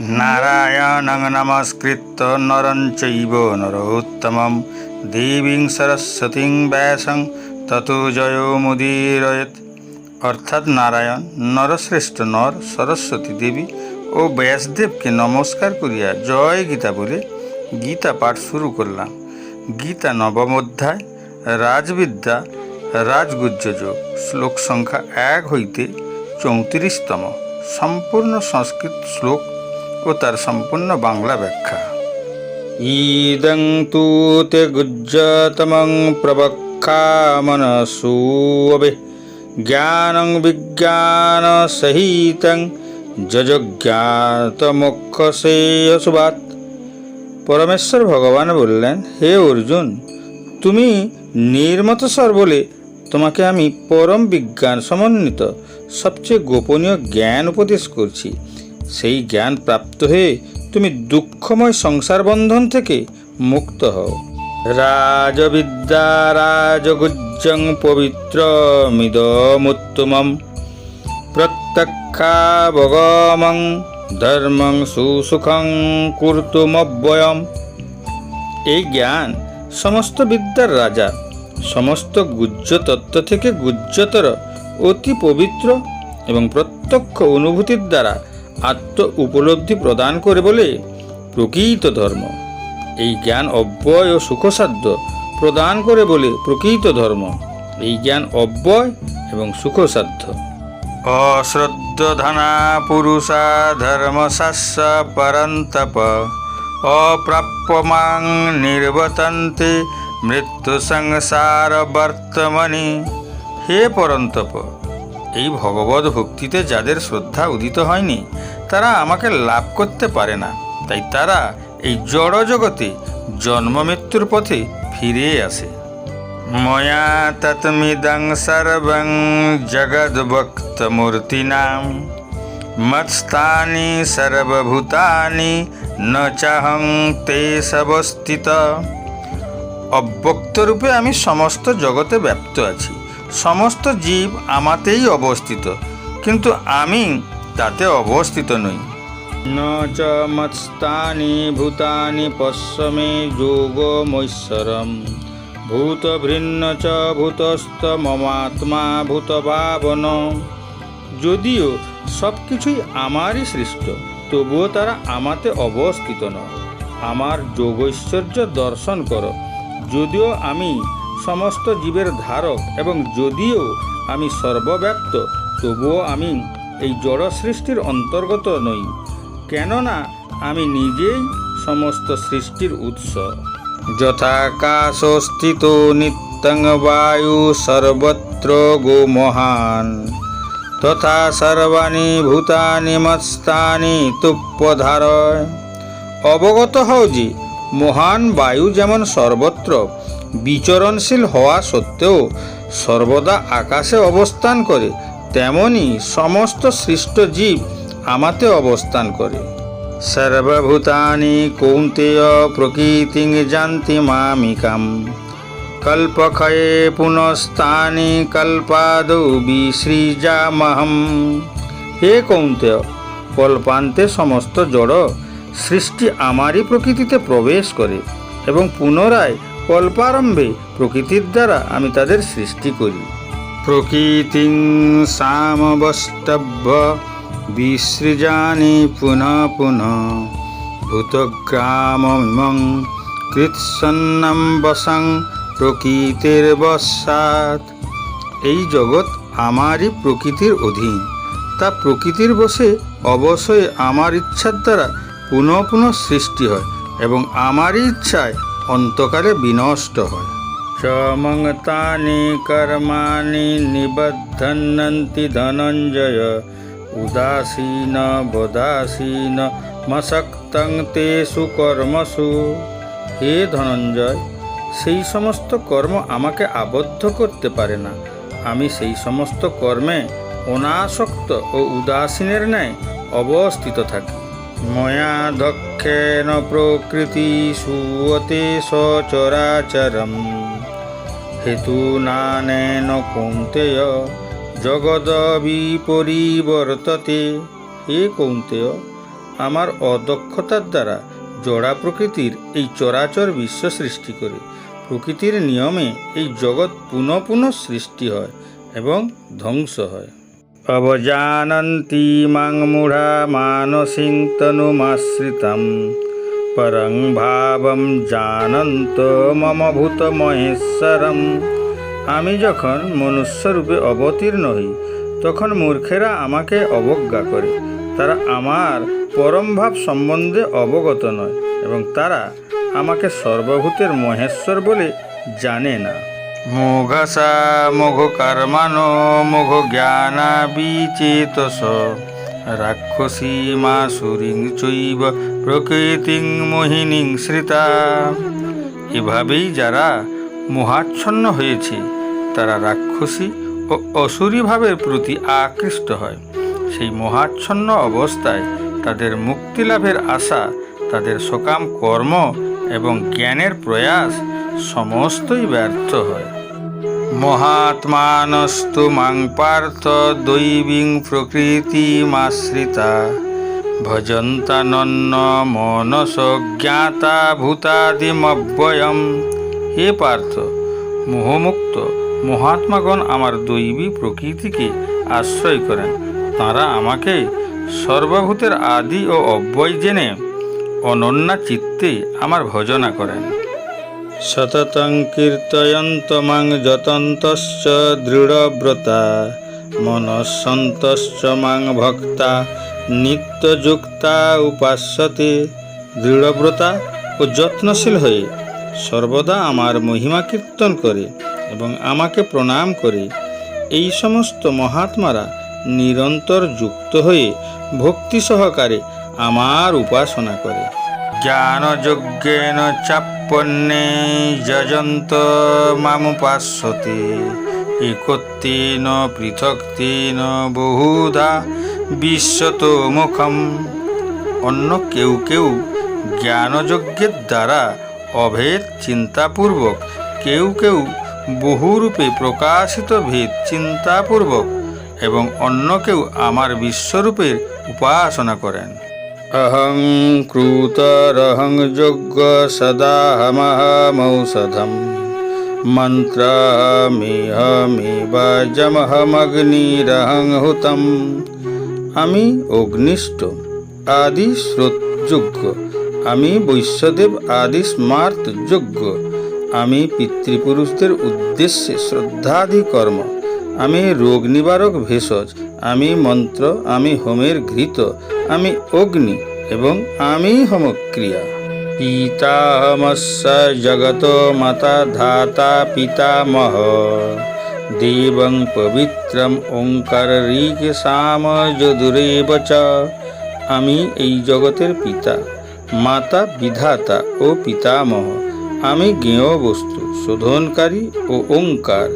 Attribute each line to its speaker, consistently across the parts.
Speaker 1: নারায়ণং নমস্কৃত্য নরং চৈব নরোত্তমম দেবীং সরস্বতীং ব্যাসং তত জয় মুদীরয়েত অর্থাৎ নারায়ণ নরশ্রেষ্ঠ নর সরস্বতী দেবী ও ব্যাসদেবকে নমস্কার করিয়া জয় গীতা বলে গীতা পাঠ শুরু করলাম। গীতা নবম অধ্যায়, রাজবিদ্যা, রাজগুজ্জ যোগ, শ্লোক সংখ্যা এক হইতে চৌত্রিশতম। সম্পূর্ণ সংস্কৃত শ্লোক ও তার সম্পূর্ণ বাংলা ব্যাখ্যা। ইদং তু তে গুজ্জতমং প্রবক্ষামনসূবে জ্ঞানং বিজ্ঞান সহিতং যজ্ঞাতমোক্ষসেয়সুবাত পরমেশ্বর ভগবান বললেন, হে অর্জুন, তুমি নির্মতস্বর বলে তোমাকে আমি পরম বিজ্ঞান সমন্বিত সবচেয়ে গোপনীয় জ্ঞান উপদেশ করছি। সেই জ্ঞান প্রাপ্ত হয়ে তুমি দুঃখময় সংসার বন্ধন থেকে মুক্ত হও। রাজবিদ্যা রাজগুজ্জং পবিত্র মিদমুত্তমম প্রত্যক্ষাবগমং ধর্মং সুসুখং কুর্তুমব্যয়ম এই জ্ঞান সমস্ত বিদ্যার রাজা, সমস্ত গুজ্জ তত্ত্ব থেকে গুজ্জতর, অতি পবিত্র এবং প্রত্যক্ষ অনুভূতির দ্বারা আত্ম উপলব্ধি প্রদান করে বলে প্রকৃত ধর্ম। এই জ্ঞান অব্যয় ও সুখসাধ্য প্রদান করে বলে প্রকৃত ধর্ম। এই জ্ঞান অব্যয় এবং সুখসাধ্য। অশ্রদ্ধধনা পুরুষা ধর্মশাস্য পরন্তপ। অপ্রাপ্যমাং নির্বতন্তে মৃত্যু সংসার বর্তমানি হে পরন্তপ। এই ভগবত ভক্তিতে যাদের শ্রদ্ধা উদিত হয়নি, তারা আমাকে লাভ করতে পারে না। তাই তারা এই জড় জগতে জন্ম মৃত্যুর পথে ফিরে আসে। ময়া তৎমিদং সর্বং জগদ্ভক্তমূর্তিনাম। মৎস্থানি সর্বভূতানি ন চাহং তে সবস্থিত। অব্যক্তরূপে আমি সমস্ত জগতে ব্যপ্ত আছি। সমস্ত জীব আমাতেই অবস্থিত, কিন্তু আমি তাতে অবস্থিত নই। ন চ ভূতানি পশ্যমে যোগমৈশ্বরম ভূতভৃন্ন চ ভূতস্থ মমাত্মা ভূতভাবন যদিও সব কিছুই আমারই সৃষ্ট, তবুও তারা আমাতে অবস্থিত নয়। আমার যোগৈশ্বর্য দর্শন করো, যদিও আমি সমস্ত জীবের ধারক এবং যদিও আমি সর্বব্যাপ্ত, তবুও আমি এই জড় সৃষ্টির অন্তর্গত নই, কেননা আমি নিজেই সমস্ত সৃষ্টির উৎস। যথাকাশস্থিত নিত্যং বায়ু সর্বত্র গো মহান, তথা সর্বাণি ভূতানি মস্তানি তুপ্পধারয়। অবগত হও যে মহান বায়ু যেমন সর্বত্র বিচরণশীল হওয়া সত্ত্বেও সর্বদা আকাশে অবস্থান করে, তেমনি সমস্ত সৃষ্ট জীব আমাতে অবস্থান করে। সর্বভূতানি কৌন্তেয় প্রকৃতি জানতি মামিকাম। কল্পক্ষয়ে পুনস্তানি কল্পাদৌ বিসৃজামহম। হে কৌন্তেয়, কল্পান্তে সমস্ত জড় সৃষ্টি আমারই প্রকৃতিতে প্রবেশ করে এবং পুনরায় কল্পারম্ভে প্রকৃতির দ্বারা আমি তাদের সৃষ্টি করি। প্রকৃতিং সামবস্তভ্য বিসৃজানি পুনঃ পুনঃ ভূতগ্রামমিমং কৃৎসন্নম বসং প্রকৃতির বসাত এই জগৎ আমারই প্রকৃতির অধীন। তা প্রকৃতির বসে অবশ্যই আমার ইচ্ছার দ্বারা পুনঃ পুনঃ সৃষ্টি হয় এবং আমারই ইচ্ছায় অন্তকালে বিনষ্ট হয়। সমংতানি কর্মাণি নিবদ্ধন্নন্তি ধনঞ্জয়, উদাসীন বদাসীন মশক্তং তেষু কর্মসু। হে ধনঞ্জয়, সেই সমস্ত কর্ম আমাকে আবদ্ধ করতে পারে না। আমি সেই সমস্ত কর্মে অনাসক্ত ও উদাসীনের ন্যায় অবস্থিত থাকি। ময়া দক্ষেন প্রকৃতি সুয়তে সচরাচরম। হেতু নানেন কৌন্তেয়, জগদ বিপরিবর্ততে। হে কৌন্তেয়, আমার অদক্ষতার দ্বারা জড়া প্রকৃতির এই চরাচর বিশ্ব সৃষ্টি করে। প্রকৃতির নিয়মে এই জগৎ পুনঃ পুনঃ সৃষ্টি হয় এবং ধ্বংস হয়। মূঢ়া মানসিং তনুমাশ্রিতম পরং ভাবম জানন্ত মম ভূত মহেশ্বরম আমি যখন মনুষ্যরূপে অবতীর্ণ হই, তখন মূর্খেরা আমাকে অবজ্ঞা করে। তারা আমার পরম ভাব সম্বন্ধে অবগত নয় এবং তারা আমাকে সর্বভূতের মহেশ্বর বলে জানে না। মোঘসা মোঘ কর্মানো মোঘ জ্ঞানা বিচেতস। রাক্ষসী মাসুরিং চৈব, প্রকৃতিং মোহিনীং শ্রিতা। এভাবেই যারা মোহাচ্ছন্ন হয়েছে, তারা রাক্ষসী ও অসুরী ভাবের প্রতি আকৃষ্ট হয়। সেই মোহাচ্ছন্ন অবস্থায় তাদের মুক্তিলাভের আশা, তাদের সকাম কর্ম এবং জ্ঞানের প্রয়াস সমস্তই ব্যর্থ হয়। মহাত্মানস্তু মাং পার্থ দৈবীং প্রকৃতিমাশ্রিতা। ভজন্তানন্ন মনস জ্ঞাতা ভূতাদিমব্যয়ম হে পার্থ, মোহমুক্ত মহাত্মাগণ আমার দৈবী প্রকৃতিকে আশ্রয় করেন। তাঁরা আমাকে সর্বভূতের আদি ও অব্যয় জেনে অনন্যা চিত্তে আমার ভজনা করেন। সততং কীর্তয়ন্ত মাং যতন্তশ্চ দৃঢ়ব্রতা মনঃসন্তশ্চ মাং ভক্তা নিত্যযুক্তা উপাস্যতে দৃঢ়ব্রতা ও যত্নশীল হয়ে সর্বদা আমার মহিমা কীর্তন করে এবং আমাকে প্রণাম করে। এই সমস্ত মহাত্মারা নিরন্তর যুক্ত হয়ে ভক্তি সহকারে আমার উপাসনা করে। জ্ঞানযজ্ঞেন চাপ্পন্নে যজন্ত মামুপাস্যতে একত্রেন পৃথক্তেন বহুধা বিশ্বত মুখম। অন্য কেউ কেউ জ্ঞানযজ্ঞের দ্বারা অভেদ চিন্তাপূর্বক, কেউ কেউ বহুরূপে প্রকাশিত ভেদ চিন্তাপূর্বক, এবং অন্য কেউ আমার বিশ্বরূপের উপাসনা করেন। অহং ক্রূতরহং যজ্ঞ সদাহমহমৌষধম মন্ত্রামিহমিবাজমহমগ্নিরহং হুতম আমি অগ্নিষ্ঠ আদি স্রোতযোগ্য আমি বৈশ্যদেব আদি স্মার্ত যোগ্য আমি পিতৃপুরুষদের উদ্দেশ্যে শ্রদ্ধাদি কর্ম আমি রোগ নিবারক ভেষজ আমি মন্ত্র আমি হোমের ঘৃত আমি অগ্নি এবং আমি হোমক্রিয়া। পিতামস্য জগত মাতা ধাতা পিতামহ। দেবং পবিত্রম ওঙ্কার ঋগ সাম যদুরেব আমি এই জগতের পিতা, মাতা বিধাতা ও পিতামহ। আমি জ্ঞেয় বস্তু, শোধনকারী ও ওঙ্কার।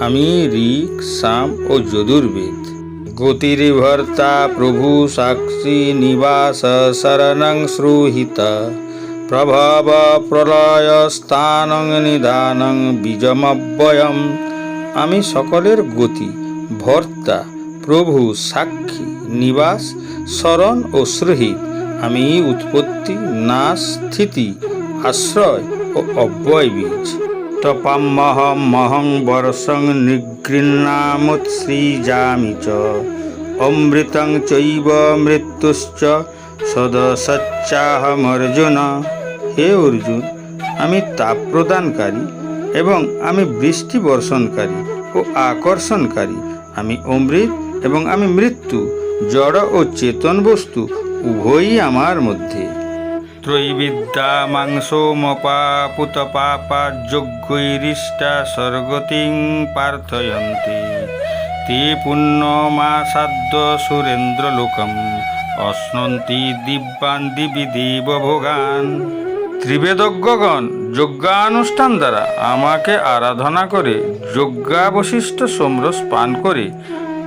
Speaker 1: আমি ঋক সাম ও যদুর্বেদ। সাক্ষী নিবাস শরণং শ্রুহিত প্রভব প্রলয় স্থানং নিদানং বীজমব্যয়ম আমি সকলের গতি, ভর্তা, প্রভু, সাক্ষী, নিবাস, শরণ ও শ্রহিত আমি উৎপত্তি, নাশ, স্থিতি, আশ্রয় ও অব্যয় বীজ। তপামহম মহং বর্ষং নিগৃহ্ণামুৎসৃজামি চ। অমৃতং চৈব মৃত্যুশ্চ সদসচ্চাহমর্জুন। হে অর্জুন, আমি তাপ প্রদানকারী এবং আমি বৃষ্টি বর্ষণকারী ও আকর্ষণকারী। আমি অমৃত এবং আমি মৃত্যু, জড় ও চেতন বস্তু উভয়ই আমার মধ্যে। ত্রৈবিদ্যা মাংসোমপাপুত পাপা যজ্ঞৈরিষ্টা স্বর্গতিং প্রার্থয়ন্তি তে পুণ্যমাসাদ্য সুরেন্দ্রলোকম। অশ্নন্তি দিব্যান দিবি দেব ভোগান। ত্রিবেদজ্ঞগণ, যজ্ঞানুষ্ঠান দ্বারা আমাকে আরাধনা করে যজ্ঞাবশিষ্ট সোমরস পান করে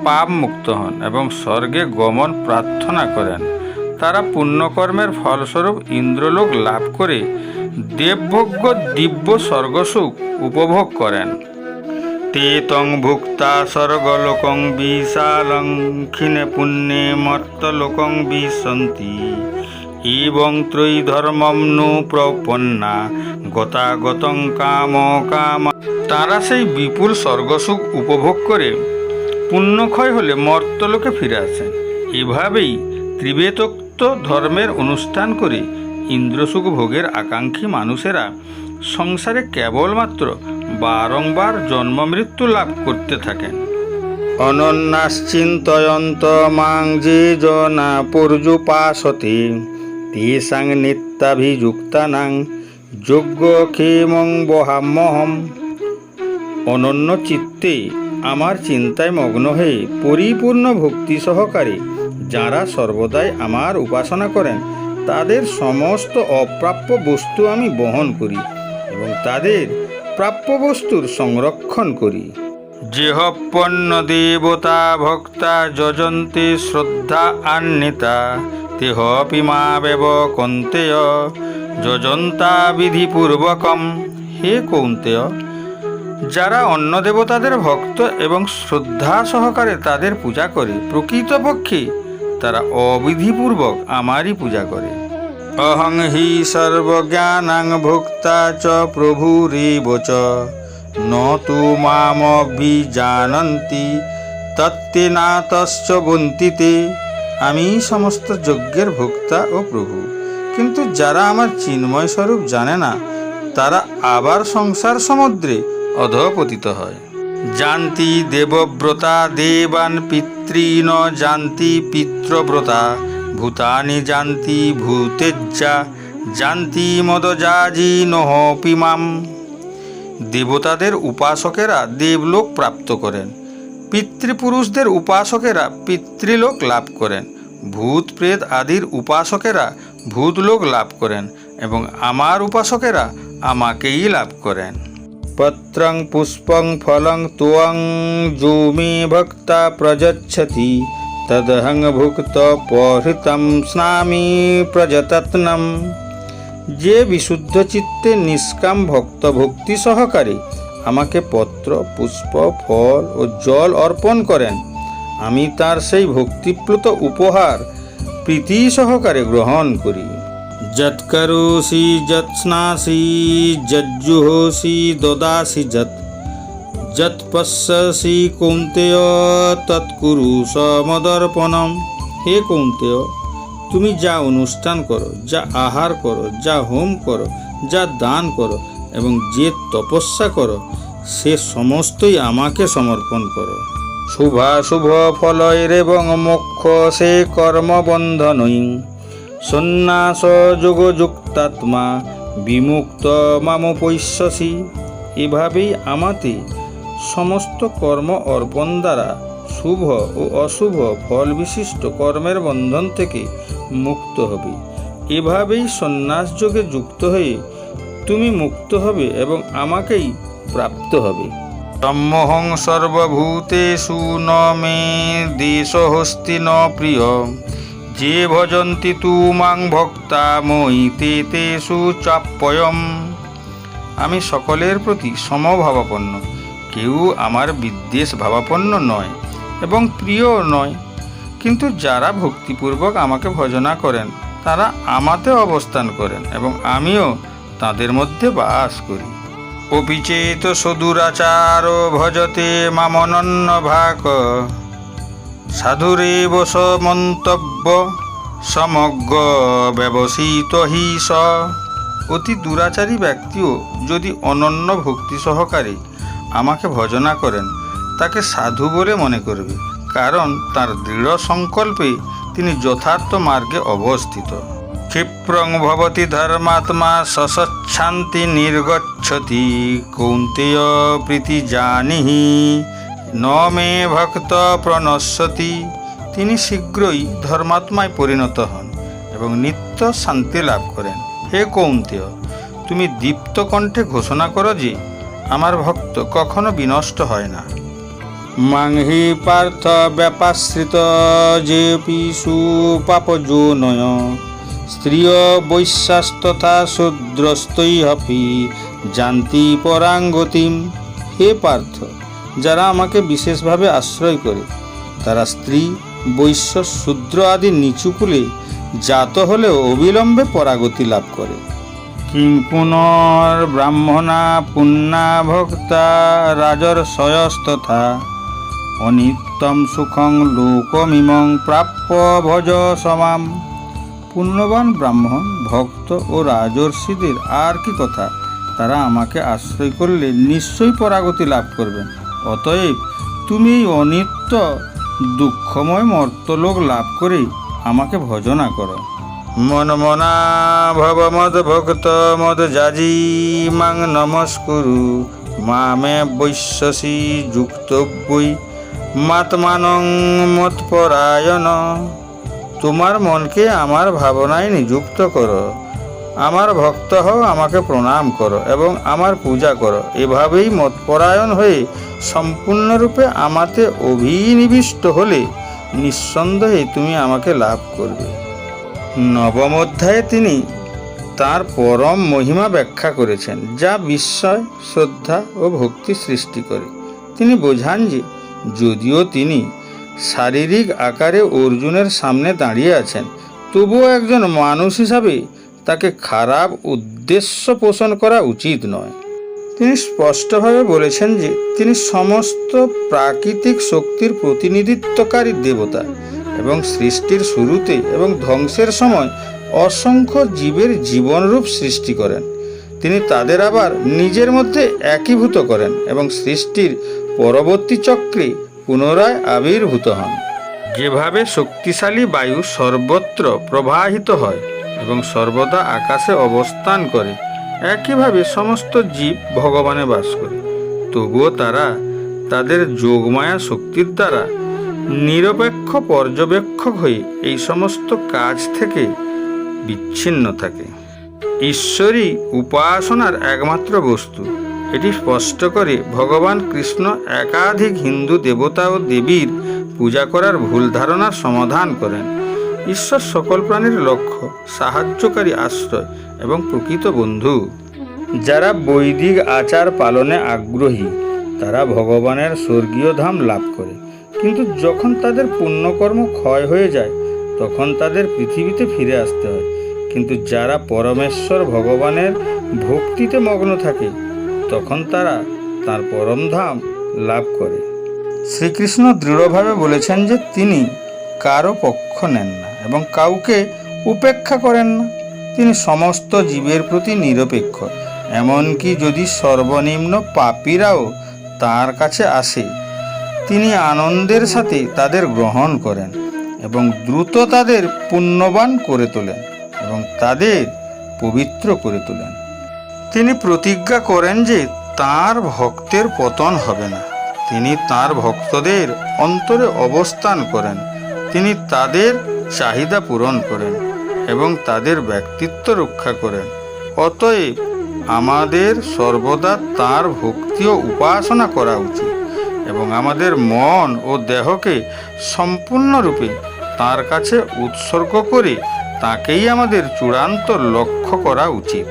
Speaker 1: পাপ মুক্ত হন এবং স্বর্গে গমন প্রার্থনা করেন। তারা পুণ্যকর্মের ফলস্বরূপ ইন্দ্রলোক লাভ করে দেবভোগ্য দিব্য স্বর্গসুখ উপভোগ করেন। তে তং ভুক্তা স্বর্গলোকং বিশালং ক্ষীণে পুণ্যে মর্তলোকং বিশন্তি। এবং ত্রয়ী নু প্রপন্না গতাগতং কাম কাম। তারা সেই বিপুল স্বর্গসুখ উপভোগ করে পুণ্যক্ষয় হলে মর্তলোকে ফিরে আসেন। এভাবেই ত্রিবেতোক্ত ধর্মের অনুষ্ঠান করে ইন্দ্রসুখ ভোগের আকাঙ্ক্ষী মানুষেরা সংসারে কেবলমাত্র বারংবার জন্ম মৃত্যু লাভ করতে থাকেন। অনন্যাশ্চিন্তয়ন্ত মাং যে জনা পর্যুপাসতে, তেষাং নিত্যাভিযুক্তানাং যোগ্য ক্ষেমং বহাম্যহম অনন্য চিত্তে আমার চিন্তায় মগ্ন হয়ে পরিপূর্ণ ভক্তি সহকারে যাঁরা সর্বদাই আমার উপাসনা করেন, তাদের সমস্ত অপ্রাপ্য বস্তু আমি বহন করি এবং তাদের প্রাপ্য বস্তুর সংরক্ষণ করি। যেহপন্ন দেবতা ভক্তা যজন্তে শ্রদ্ধা আন্বিতা, তেহপি মা বেব কন্তেয়, যজন্তা বিধিপূর্বকম, হে কৌন্তেয়। যারা অন্য দেবতাদের ভক্ত এবং শ্রদ্ধা সহকারে তাদের পূজা করে, প্রকৃতপক্ষে তারা অবিধিপূর্বক আমারই পূজা করে। অহং হি সর্বজ্ঞানাং ভোক্তা চ প্রভুরেব চ ন তু মামভিজানন্তি তত্তেনাতশ্চ বন্তিতে। আমি সমস্ত যজ্ঞের ভোক্তা ও প্রভু। কিন্তু যারা আমার চিন্ময় স্বরূপ জানে না, তারা আবার সংসার সমুদ্রে অধপতিত হয়। জানতি দেবব্রতা দেবান পিতৃন জানতি পিতৃব্রতা, ভূতানি জানতি ভূতেজ্জা, জানতি মদজাজি নহপিমাম দেবতাদের উপাসকেরা দেবলোক প্রাপ্ত করেন, পিতৃপুরুষদের উপাসকেরা পিতৃলোক লাভ করেন ভূত প্রেত আদির উপাসকেরা ভূতলোক লাভ করেন এবং আমার উপাসকেরা আমাকেই লাভ করেন। পত্রং পুষ্পং ফলং ত্বং যো মে ভক্তা প্রযচ্ছতি তদহং ভুক্ত পহৃতম স্নামি প্রজতত্নম যে বিশুদ্ধ চিত্তে নিষ্কাম ভক্ত ভক্তি সহকারে আমাকে পত্র, পুষ্প, ফল ও জল অর্পণ করেন। আমি তার সেই ভক্তিপ্লুত উপহার প্রীতি সহকারে গ্রহণ করি। যৎকরোষি যৎস্নাসি যজ্জুহোষি দদাসি যৎ যৎপশ্যসি কৌন্তেয় তৎকুরু সমদর্পণম হে কৌন্তেয়, তুমি যা অনুষ্ঠান করো, যা আহার করো, যা হোম করো, যা দান করো এবং যে তপস্যা করো, সে সমস্তই আমাকে সমর্পণ করো। শুভাশুভ ফলয়ের এবং মোক্ষ সে কর্মবন্ধনই সন্ন্যাস যোগযুক্তাত্মা বিমুক্ত মামপৈশ্যসি এভাবেই আমাতে সমস্ত কর্ম অর্পণ দ্বারা শুভ ও অশুভ ফল বিশিষ্ট কর্মের বন্ধন থেকে মুক্ত হবে। এভাবেই সন্ন্যাস যোগে যুক্ত হয়ে তুমি মুক্ত হবে এবং আমাকেই প্রাপ্ত হবে। সম্মোহং সর্বভূতেষু ন মে দেশহস্তি ন প্রিয়। যে ভজন্তি তু মাং ভক্তা মই তে তেষু চাপ্যয়ম আমি সকলের প্রতি সমভাবাপন্ন। কেউ আমার বিদ্বেষ ভাবাপন্ন নয় এবং প্রিয় নয়। কিন্তু যারা ভক্তিপূর্বক আমাকে ভজনা করেন, তারা আমাতে অবস্থান করেন এবং আমিও তাদের মধ্যে বাস করি। অপিচেত সদুরাচার ভজতে মামনন্য ভাক সাধুরেব স মন্তব্য সমগ্র ব্যবসিত হি স। অতি দুরাচারী ব্যক্তিও যদি অনন্য ভক্তি সহকারে আমাকে ভজনা করেন, তাকে সাধু বলে মনে করবে, কারণ তার দৃঢ় সংকল্পে তিনি যথার্থ মার্গে অবস্থিত। ক্ষিপ্রং ভবতি ধর্মাত্মা সসচ্ছান্তি নির্গচ্ছতি, কৌন্তেয় প্রীতি জানিহি। ন মে ভক্ত প্রণশ্যতি তিনি শীঘ্রই ধর্মাত্মায় পরিণত হন এবং নিত্য শান্তি লাভ করেন। হে কৌন্তেয়, তুমি দীপ্ত কণ্ঠে ঘোষণা করো যে, আমার ভক্ত কখনো বিনষ্ট হয় না। মাংহি পার্থ ব্যাপাশ্রিত যে পিসু পাপজো নয় স্ত্রিয় বৈশ্যাস্তথা শূদ্রস্তৈ হপি জান্তি পরাঙ্গতিম। হে পার্থ যারা আমাকে বিশেষভাবে আশ্রয় করে। তারা স্ত্রী, বৈশ্য, শূদ্র আদি নিচুকুলে জাত হলেও অবিলম্বে পরাগতি লাভ করে। কিং পুনর ব্রাহ্মণা, পুণ্যা ভক্তা, রাজর সয়স্তথা অনিত্যম সুখং লোকমিমং প্রাপ্য ভজ সমাম। পুণ্যবান ব্রাহ্মণ, ভক্ত ও রাজর্ষিদের আর কি কথা? তারা আমাকে আশ্রয় করলে নিশ্চয়ই পরাগতি লাভ করবেন। অতএব তুমি এই অনিত্য, দুঃখময় মর্তলোক লাভ করে আমাকে ভজনা করো। মন মনা ভব মদ ভক্ত মদ যাজি মাং নমস্কুরু, মামে বৈশ্যসি যুক্তব্যই মাতমানং মৎপরায়ণ। তোমার মনকে আমার ভাবনায় নিযুক্ত করো। আমার ভক্ত হও, আমাকে প্রণাম করো এবং আমার পূজা করো। এভাবেই মতপরায়ণ হয়ে সম্পূর্ণরূপে আমাতে অভিনিবিষ্ট হলে নিঃসন্দেহে তুমি আমাকে লাভ করবে। নবম অধ্যায়ে তিনি তার পরম মহিমা ব্যাখ্যা করেছেন, যা বিস্ময়, শ্রদ্ধা ও ভক্তি সৃষ্টি করে। তিনি বোঝান যে, যদিও তিনি শারীরিক আকারে অর্জুনের সামনে দাঁড়িয়ে আছেন, তবুও একজন মানুষ হিসাবে তাকে খারাপ উদ্দেশ্য পোষণ করা উচিত নয়। তিনি স্পষ্টভাবে বলেছেন যে তিনি সমস্ত প্রাকৃতিক শক্তির প্রতিনিধিত্বকারী দেবতা এবং সৃষ্টির শুরুতে এবং ধ্বংসের সময় অসংখ্য জীবের জীবনরূপ সৃষ্টি করেন। তিনি তাদের আবার নিজের মধ্যে একীভূত করেন এবং সৃষ্টির পরবর্তী চক্রে পুনরায় আবির্ভূত হন। যেভাবে শক্তিশালী বায়ু সর্বত্র প্রবাহিত হয় এবং সর্বদা আকাশে অবস্থান করে। একইভাবে সমস্ত জীব ভগবানে বাস করে। তবুও তারা তাদের যোগমায়া শক্তির দ্বারা নিরপেক্ষ পর্যবেক্ষক হয়ে এই সমস্ত কাজ থেকে বিচ্ছিন্ন থাকে। ঈশ্বরই উপাসনার একমাত্র বস্তু। এটি স্পষ্ট করে ভগবান কৃষ্ণ একাধিক হিন্দু দেবতা ও দেবীর পূজা করার ভুল ধারণার সমাধান করেন। ঈশ্বর সকল প্রাণীর লক্ষ্য, সাহায্যকারী আশ্রয় এবং প্রকৃত বন্ধু। যারা বৈদিক আচার পালনে আগ্রহী, তারা ভগবানের স্বর্গীয় ধাম লাভ করে। কিন্তু যখন তাদের পুণ্যকর্ম ক্ষয় হয়ে যায়, তখন তাদের পৃথিবীতে ফিরে আসতে হয়। কিন্তু যারা পরমেশ্বর ভগবানের ভক্তিতে মগ্ন থাকে, তখন তারা তার পরমধাম লাভ করে। শ্রীকৃষ্ণ দৃঢ়ভাবে বলেছেন যে তিনি কারও পক্ষ নেন না। এবং কাউকে উপেক্ষা করেন না। তিনি সমস্ত জীবের প্রতি নিরপেক্ষ। এমনকি যদি সর্বনিম্ন পাপীরাও তার কাছে আসে, তিনি আনন্দের সাথে তাদের গ্রহণ করেন এবং দ্রুত তাদের পুণ্যবান করে তোলেন এবং তাদের পবিত্র করে তোলেন। তিনি প্রতিজ্ঞা করেন যে তার ভক্তের পতন হবে না। তিনি তার ভক্তদের অন্তরে অবস্থান করেন। তিনি তাদের চাহিদা পূরণ করেন এবং তাদের ব্যক্তিত্ব রক্ষা করেন। অতএব আমাদের সর্বদা তার ভক্তি ও উপাসনা করা উচিত এবং আমাদের মন ও দেহকে সম্পূর্ণরূপে তার কাছে উৎসর্গ করে তাকেই আমাদের চূড়ান্ত লক্ষ্য করা উচিত।